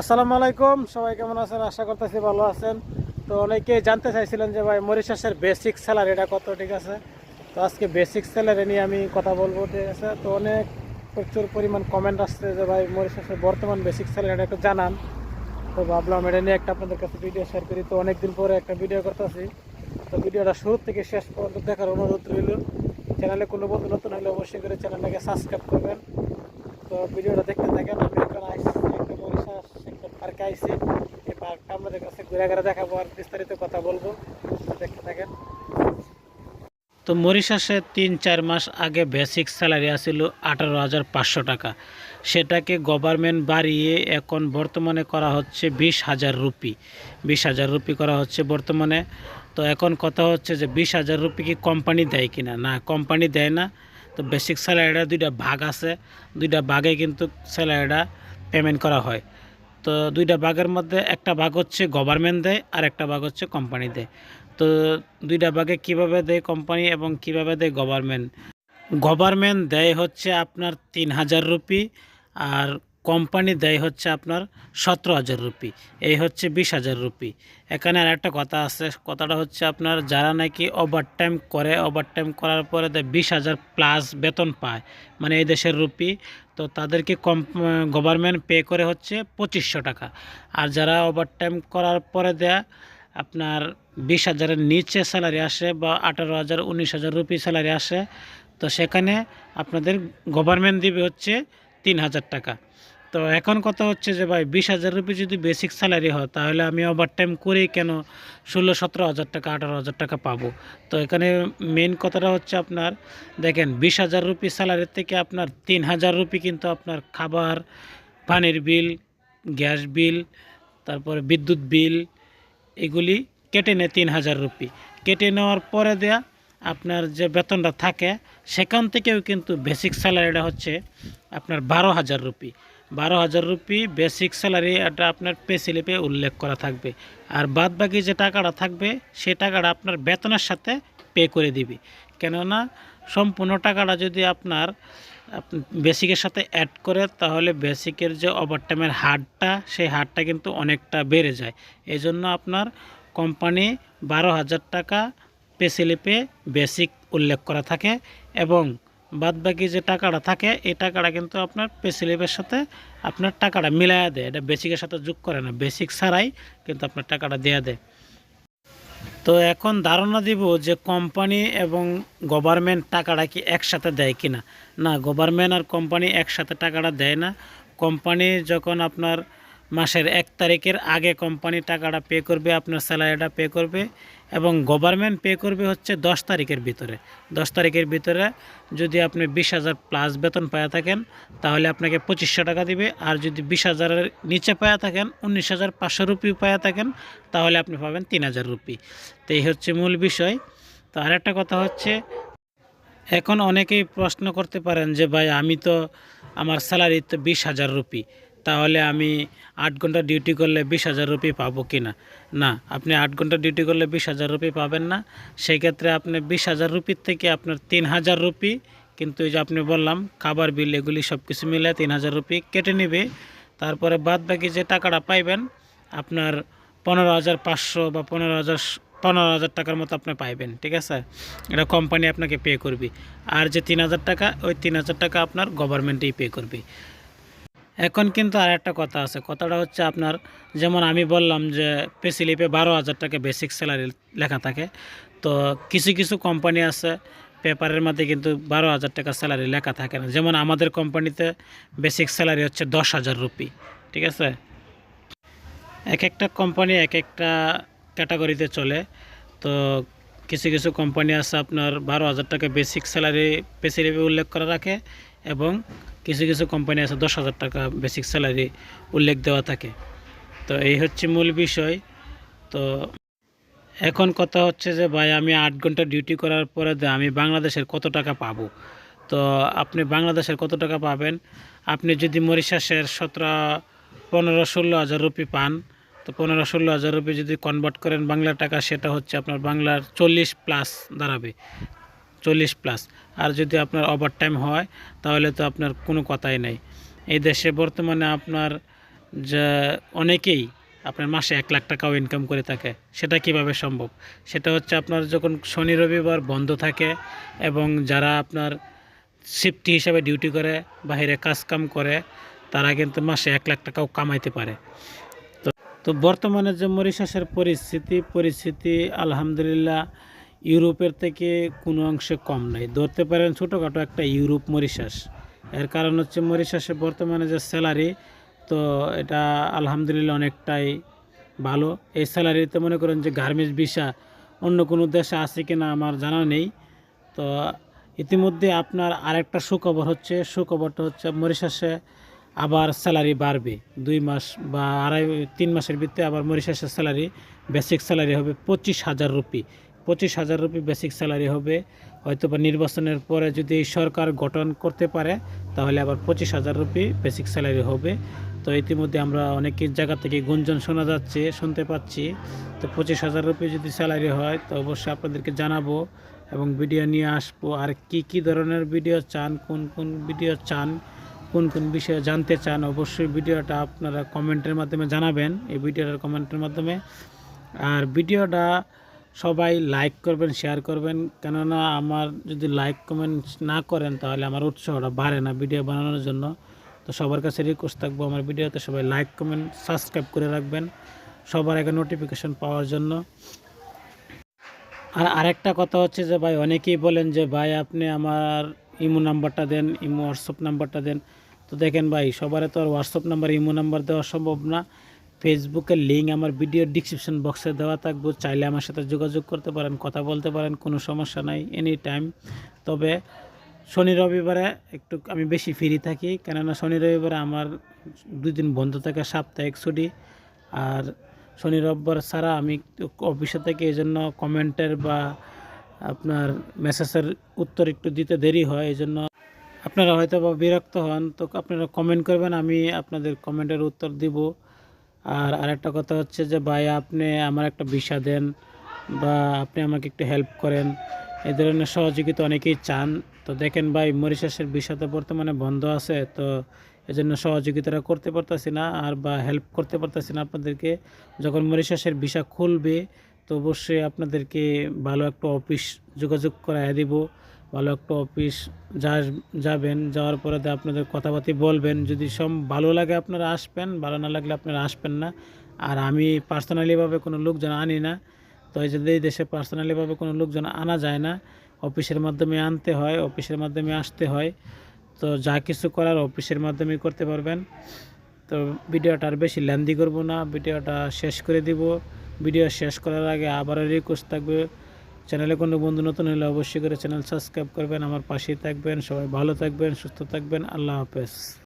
আসসালামু আলাইকুম, সবাই কেমন আছেন? আশা করতেছি ভালো আছেন। তো অনেকে জানতে চাইছিলেন যে ভাই, মরিশাসের বেসিক স্যালারিটা কত, ঠিক আছে? তো আজকে বেসিক স্যালারি নিয়ে আমি কথা বলব, ঠিক আছে? তো অনেক প্রচুর পরিমাণ কমেন্ট আসছে যে ভাই, মরিশাসের বর্তমান বেসিক স্যালারিটা একটু জানান। তো ভাবলাম এটা নিয়ে একটা আপনাদের কাছে ভিডিও শেয়ার করি। তো অনেকদিন পরে একটা ভিডিও করতেছি। তো ভিডিওটা শুরু থেকে শেষ পর্যন্ত দেখার অনুরোধ রইল। চ্যানেলে কোনো বন্ধু নতুন হলে অবশ্যই করে চ্যানেলটাকে সাবস্ক্রাইব করবেন। তো ভিডিওটা দেখতে থাকেন, আমি এখন আইসি একটা মরিশাস একটা পার্কে আইসি এই পার্কটা আমাদের কাছে ঘুরে ঘুরে দেখাবো আর বিস্তারিত কথা বলব। দেখতে থাকেন। তো মরিশাসে তিন চার মাস আগে বেসিক স্যালারি আসছিল আঠারো হাজার পাঁচশো টাকা। সেটাকে গভর্নমেন্ট বাড়িয়ে এখন বর্তমানে করা হচ্ছে বিশ হাজার রুপি। বিশ হাজার রুপি করা হচ্ছে বর্তমানে। তো এখন কথা হচ্ছে যে বিশ হাজার রুপি কি কোম্পানি দেয় কি না না কোম্পানি দেয় না। তো বেসিক স্যালারিটা দুইটা ভাগ আছে। দুইটা ভাগে কিন্তু স্যালারিটা পেমেন্ট করা হয়। তো দুইটা বাঘের মধ্যে একটা বাঘ হচ্ছে গভর্নমেন্ট দেয় আর একটা বাঘ হচ্ছে কোম্পানি দেয়। তো দুইটা বাঘে কীভাবে দেয় কোম্পানি এবং কীভাবে দেয় গভর্নমেন্ট গভর্নমেন্ট দেয় হচ্ছে আপনার তিন হাজার রুপি আর কোম্পানি দেয় হচ্ছে আপনার সতেরো হাজার রুপি, এই হচ্ছে বিশ হাজার রুপি। এখানে আর একটা কথা আছে, কথাটা হচ্ছে আপনার যারা নাকি ওভারটাইম করে ওভারটাইম করার পরে বিশ হাজার প্লাস বেতন পায় মানে এই দেশের রুপি, তো তাদেরকে কম গভর্নমেন্ট পে করে হচ্ছে পঁচিশশো টাকা। আর যারা ওভারটাইম করার পরে দেয়া আপনার বিশ হাজারের নিচে স্যালারি আসে বা আঠারো হাজার, উনিশ হাজার রুপি স্যালারি আসে, তো সেখানে আপনাদের গভর্নমেন্ট দিবে হচ্ছে তিন হাজার টাকা। তো এখন কথা হচ্ছে যে ভাই, বিশ হাজার রুপি যদি বেসিক স্যালারি হয়, তাহলে আমি ওভার টাইম করেই কেন ষোলো সতেরো হাজার টাকা, আঠারো হাজার টাকা পাবো? তো এখানে মেন কথাটা হচ্ছে আপনার, দেখেন বিশ হাজার রুপি স্যালারির থেকে আপনার তিন হাজার রুপি কিন্তু আপনার খাবার, পানির বিল গ্যাস বিল তারপরে বিদ্যুৎ বিল এগুলি কেটে নেয় তিন হাজার রুপি। কেটে নেওয়ার পরে দেয়া আপনার যে বেতনটা থাকে, সেখান থেকেও কিন্তু বেসিক স্যালারিটা হচ্ছে আপনার বারো হাজার রুপি। বারো হাজার রুপি বেসিক স্যালারি এটা আপনার পে স্লিপে উল্লেখ করা থাকবে। আর বাদ বাকি যে টাকাটা থাকবে, সে টাকাটা আপনার বেতনের সাথে পে করে দিবে। কেননা সম্পূর্ণ টাকাটা যদি আপনার বেসিকের সাথে অ্যাড করে, তাহলে বেসিকের যে ওভারটাইমের হারটা, সেই হারটা কিন্তু অনেকটা বেড়ে যায়। এই জন্য আপনার কোম্পানি বারো হাজার টাকা পে স্লিপে বেসিক উল্লেখ করা থাকে এবং বাদবাকি যে টাকাটা থাকে, এই টাকাটা কিন্তু আপনার পে স্লিপের সাথে আপনার টাকাটা মিলাইয়া দেয়। এটা বেসিকের সাথে যোগ করে না বেসিক ছাড়াই কিন্তু আপনার টাকাটা দেয়া দেয়। তো এখন ধারণা দিব যে কোম্পানি এবং গভর্নমেন্ট টাকাটা কি একসাথে দেয় কিনা। না, গভর্নমেন্ট আর কোম্পানি একসাথে টাকাটা দেয় না। কোম্পানি যখন আপনার মাসের এক তারিখের আগে কোম্পানি টাকাটা পে করবে, আপনার স্যালারিটা পে করবে এবং গভর্নমেন্ট পে করবে হচ্ছে দশ তারিখের ভিতরে। দশ তারিখের ভিতরে যদি আপনি বিশ হাজার প্লাস বেতন পাওয়া থাকেন, তাহলে আপনাকে পঁচিশশো টাকা দিবে। আর যদি বিশ হাজারের নিচে পাওয়া থাকেন, উনিশ হাজার পাঁচশো রুপি পায়া থাকেন, তাহলে আপনি পাবেন তিন হাজার রুপি। তো এই হচ্ছে মূল বিষয়। তো আরেকটা কথা হচ্ছে, এখন অনেকেই প্রশ্ন করতে পারেন যে, ভাই, আমি তো, আমার স্যালারি তো বিশ হাজার রুপি। তাহলে আমি আট ঘণ্টা ডিউটি করলে বিশ হাজার রুপি পাবো কি না না আপনি আট ঘণ্টা ডিউটি করলে বিশ হাজার রুপি পাবেন না। সেই ক্ষেত্রে আপনি বিশ হাজার রুপির থেকে আপনার তিন হাজার রুপি, কিন্তু এই যে আপনি বললাম, খাবার বিল এগুলি সব কিছু মিলে তিন হাজার রুপি কেটে নেবে। তারপরে বাদ বাকি যে টাকাটা পাইবেন, আপনার পনেরো হাজার পাঁচশো বা পনেরো হাজার পনেরো হাজার টাকার মতো আপনি পাইবেন, ঠিক আছে? এটা কোম্পানি আপনাকে পে করবে। আর যে তিন হাজার টাকা, ওই তিন হাজার টাকা আপনার গভর্নমেন্টেই পে করবে। এখন কিন্তু আর একটা কথা আছে। কথাটা হচ্ছে আপনার, যেমন আমি বললাম যে পে স্লিপে বারো হাজার টাকা বেসিক স্যালারি লেখা থাকে। তো কিছু কিছু কোম্পানি আছে পেপারের মধ্যে কিন্তু বারো হাজার টাকা স্যালারি লেখা থাকে না। যেমন আমাদের কোম্পানিতে বেসিক স্যালারি হচ্ছে দশ হাজার রুপি, ঠিক আছে? এক একটা কোম্পানি এক একটা ক্যাটাগরিতে চলে। তো কিছু কিছু কোম্পানি আছে আপনার বারো হাজার টাকা বেসিক স্যালারি পে স্লিপে উল্লেখ করা রাখে এবং কিছু কিছু কোম্পানি আছে দশ হাজার টাকা বেসিক স্যালারি উল্লেখ দেওয়া থাকে। তো এই হচ্ছে মূল বিষয়। তো এখন কথা হচ্ছে যে, ভাই, আমি আট ঘণ্টা ডিউটি করার পরে আমি বাংলাদেশের কত টাকা পাবো? তো আপনি বাংলাদেশের কত টাকা পাবেন? আপনি যদি মরিশাসের সতেরো, পনেরো, ষোলো হাজার রুপি পান তো পনেরো ষোলো হাজার রুপি যদি কনভার্ট করেন বাংলা টাকা, সেটা হচ্ছে আপনার বাংলার চল্লিশ প্লাস দাঁড়াবে। চল্লিশ প্লাস আর যদি আপনার ওভার টাইম হয়, তাহলে তো আপনার কোনো কথাই নেই। এই দেশে বর্তমানে আপনার যে অনেকেই আপনার মাসে এক লাখ টাকাও ইনকাম করে থাকে। সেটা কীভাবে সম্ভব? সেটা হচ্ছে আপনার যখন শনি, রবিবার বন্ধ থাকে এবং যারা আপনার শিফটি হিসাবে ডিউটি করে বাইরে কাজ কাম করে, তারা কিন্তু মাসে এক লাখ টাকাও কামাইতে পারে। তো বর্তমানে যে মরিশাসের পরিস্থিতি পরিস্থিতি আলহামদুলিল্লাহ ইউরোপের থেকে কোনো অংশে কম নাই। ধরতে পারেন ছোটোখাটো একটা ইউরোপ মরিশাস। এর কারণ হচ্ছে মরিশাসে বর্তমানে যে স্যালারি, তো এটা আলহামদুলিল্লাহ অনেকটাই ভালো। এই স্যালারিতে মনে করেন যে গার্মেন্টস ভিসা অন্য কোনো দেশে আছে কি না আমার জানা নেই। তো ইতিমধ্যে আপনার আরেকটা সুখবর হচ্ছে, সুখবরটা হচ্ছে মরিশাসে আবার স্যালারি বাড়বে। দুই মাস বা আড়াই, তিন মাসের ভিতরে আবার মরিশাসের স্যালারি, বেসিক স্যালারি হবে পঁচিশ হাজার রুপি। পঁচিশ হাজার রুপি বেসিক স্যালারি হবে। হয়তো বা নির্বাচনের পরে যদি সরকার গঠন করতে পারে, তাহলে আবার পঁচিশ হাজার রুপি বেসিক স্যালারি হবে। তো ইতিমধ্যে আমরা অনেকের জায়গা থেকে গুঞ্জন শোনা যাচ্ছে, শুনতে পাচ্ছি। তো পঁচিশ হাজার রুপি যদি স্যালারি হয়, তো অবশ্যই আপনাদেরকে জানাব এবং ভিডিও নিয়ে আসব। আর কি কি ধরনের ভিডিও চান, কোন কোন ভিডিও চান কোন কোন বিষয়ে জানতে চান অবশ্যই ভিডিওটা আপনারা কমেন্টের মাধ্যমে জানাবেন, এই ভিডিওটার কমেন্টের মাধ্যমে। আর ভিডিওটা সবাই লাইক করবেন, শেয়ার করবেন, কেননা আমার যদি লাইক কমেন্ট না করেন তাহলে আমার উৎসাহটা বাড়ে না ভিডিও বানানোর জন্য। তো সবার কাছে রিকোয়েস্ট থাকব আমার ভিডিওতে সবাই লাইক, কমেন্ট সাবস্ক্রাইব করে রাখবেন সবার আগে নোটিফিকেশন পাওয়ার জন্য। আর আরেকটা কথা হচ্ছে যে ভাই, অনেকেই বলেন যে ভাই, আপনি আমার ইমো নাম্বারটা দেন, ইমো হোয়াটসঅ্যাপ নাম্বারটা দেন। তো দেখেন ভাই, সবারে তো আর হোয়াটসঅ্যাপ নাম্বার, ইমো নাম্বার দেওয়া সম্ভব না। ফেসবুকের লিঙ্ক আমার ভিডিও ডিসক্রিপশন বক্সে দেওয়া থাকব। চাইলে আমার সাথে যোগাযোগ করতে পারেন, কথা বলতে পারেন, কোনো সমস্যা নাই এনি টাইম তবে শনি রবিবারে একটু আমি বেশি ফ্রি থাকি, কেননা শনি রবিবারে আমার দুই দিন বন্ধ থাকে, সাপ্তাহিক ছুটি। আর শনি রবিবার ছাড়া আমি অফিসে থেকে এই জন্য কমেন্টের বা আপনার মেসেজের উত্তর একটু দিতে দেরি হয় এই জন্য আপনারা হয়তো বা বিরক্ত হন, তো আপনারা কমেন্ট করবেন, আমি আপনাদের কমেন্টের উত্তর দিব। আর আরেকটা কথা হচ্ছে যে, ভাই, আপনি আমার একটা ভিসা দেন বা আপনি আমাকে একটু হেল্প করেন এই ধরনের সহযোগিতা অনেকেই চান। তো দেখেন ভাই, মরিশাসের ভিসা তো বর্তমানে বন্ধ আছে, তো এই জন্য সহযোগিতাটা করতে পারতেছি না, আর বা হেল্প করতে পারতেছি না আপনাদেরকে। যখন মরিশাসের ভিসা খুলবে তো অবশ্যই আপনাদেরকে ভালো একটা অফিস যোগাযোগ করাই দিব, ভালো একটা অফিস যা যাবেন, যাওয়ার পরে আপনাদের কথাবার্তি বলবেন। যদি সব ভালো লাগে আপনারা আসবেন, ভালো না লাগলে আপনারা আসবেন না। আর আমি পার্সোনালিভাবে কোনো লোকজন আনি না। তো এই এই দেশে পার্সোনালিভাবে কোনো লোকজন আনা যায় না। অফিসের মাধ্যমে আনতে হয়, অফিসের মাধ্যমে আসতে হয়। তো যা কিছু করার অফিসের মাধ্যমেই করতে পারবেন। তো ভিডিওটা আর বেশি লেন্দি করব না, ভিডিওটা শেষ করে দিব। ভিডিও শেষ করার আগে আবারও রিকোয়েস্ট থাকবে। চ্যানেলে কোনো বন্ধু নতুন হলে অবশ্যই করে চ্যানেল সাবস্ক্রাইব করবেন। আমার পাশেই থাকবেন। সবাই ভালো থাকবেন, সুস্থ থাকবেন। আল্লাহ হাফেজ।